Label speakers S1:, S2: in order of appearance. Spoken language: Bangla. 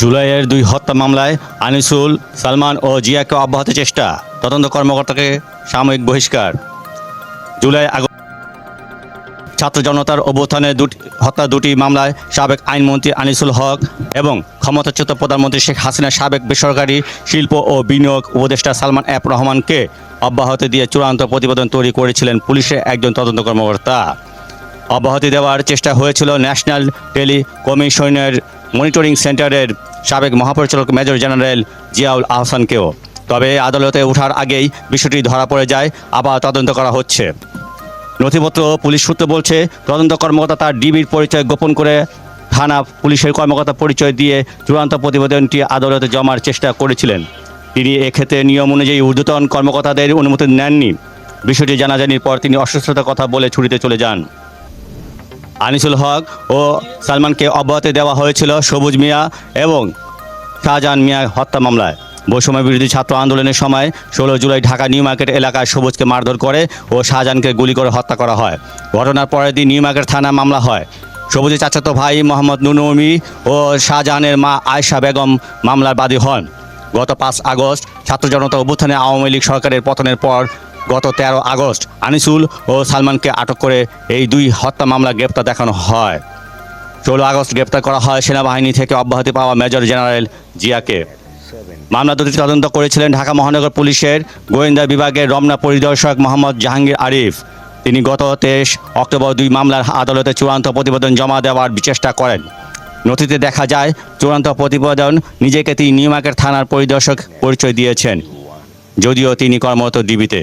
S1: জুলাইয়ের দুই হত্যা মামলায় আনিসুল, সালমান ও জিয়াকে অব্যাহত চেষ্টা। তদন্ত কর্মকর্তাকে সাময়িক বহিষ্কার। জুলাই আগস্ট ছাত্র জনতার অভ্যুত্থানে দুটি, হত্যা দুটি মামলায় সাবেক আইনমন্ত্রী আনিসুল হক এবং ক্ষমতাচ্যুত প্রধানমন্ত্রী শেখ হাসিনার সাবেক বেসরকারি শিল্প ও বিনিয়োগ উপদেষ্টা সালমান এফ রহমানকে অব্যাহতি দিয়ে চূড়ান্ত প্রতিবেদন তৈরি করেছিলেন পুলিশের একজন তদন্ত কর্মকর্তা। অব্যাহতি দেওয়ার চেষ্টা হয়েছিল ন্যাশনাল টেলি কমিশনের মনিটরিং সেন্টারের সাবেক মহাপরিচালক মেজর জেনারেল জিয়াউল আহসানকেও। তবে আদালতে ওঠার আগেই বিষয়টি ধরা পড়ে যায়, আবার তদন্ত করা হচ্ছে। নথিপত্র পুলিশ সূত্র বলছে, তদন্ত কর্মকর্তা তার ডিবির পরিচয় গোপন করে থানা পুলিশের কর্মকর্তা পরিচয় দিয়ে চূড়ান্ত প্রতিবেদনটি আদালতে জমার চেষ্টা করেছিলেন। তিনি এক্ষেত্রে নিয়ম অনুযায়ী ঊর্ধ্বতন কর্মকর্তাদের অনুমতি নেননি। বিষয়টি জানাজানির পর তিনি অসুস্থতার কথা বলে ছুটিতে চলে যান। আনিসুল হক ও সালমানকে অব্যাহতি দেওয়া হয়েছিল সবুজ মিয়া এবং শাহজাহান মিয়া হত্যা মামলায়। বৈষম্য বিরোধী ছাত্র আন্দোলনের সময় ষোলো জুলাই ঢাকা নিউ মার্কেট এলাকায় সবুজকে মারধর করে ও শাহজাহানকে গুলি করে হত্যা করা হয়। ঘটনার পরের দিন নিউ মার্কেট থানা মামলা হয়। সবুজের চাচাতো ভাই মোহাম্মদ নুনমি ও শাহজাহানের মা আয়শা বেগম মামলার বাদী হন। গত পাঁচ আগস্ট ছাত্র জনতা অভ্যুত্থানে আওয়ামী লীগ সরকারের পতনের পর গত তেরো আগস্ট আনিসুল ও সালমানকে আটক করে এই দুই হত্যা মামলা গ্রেপ্তার দেখানো হয়। ষোলো আগস্ট গ্রেপ্তার করা হয় সেনাবাহিনী থেকে অব্যাহতি পাওয়া মেজর জেনারেল জিয়াকে। মামলা দুটি তদন্ত করেছিলেন ঢাকা মহানগর পুলিশের গোয়েন্দা বিভাগের রমনা পরিদর্শক মোহাম্মদ জাহাঙ্গীর আরিফ। তিনি গত তেইশ অক্টোবর দুই মামলার আদালতে চূড়ান্ত প্রতিবেদন জমা দেওয়ার চেষ্টা করেন। নথিতে দেখা যায়, চূড়ান্ত প্রতিবেদন নিজেকে তিনি নিউমার্কেট থানার পরিদর্শক পরিচয় দিয়েছেন, যদিও তিনি কর্মরত ডিবিতে।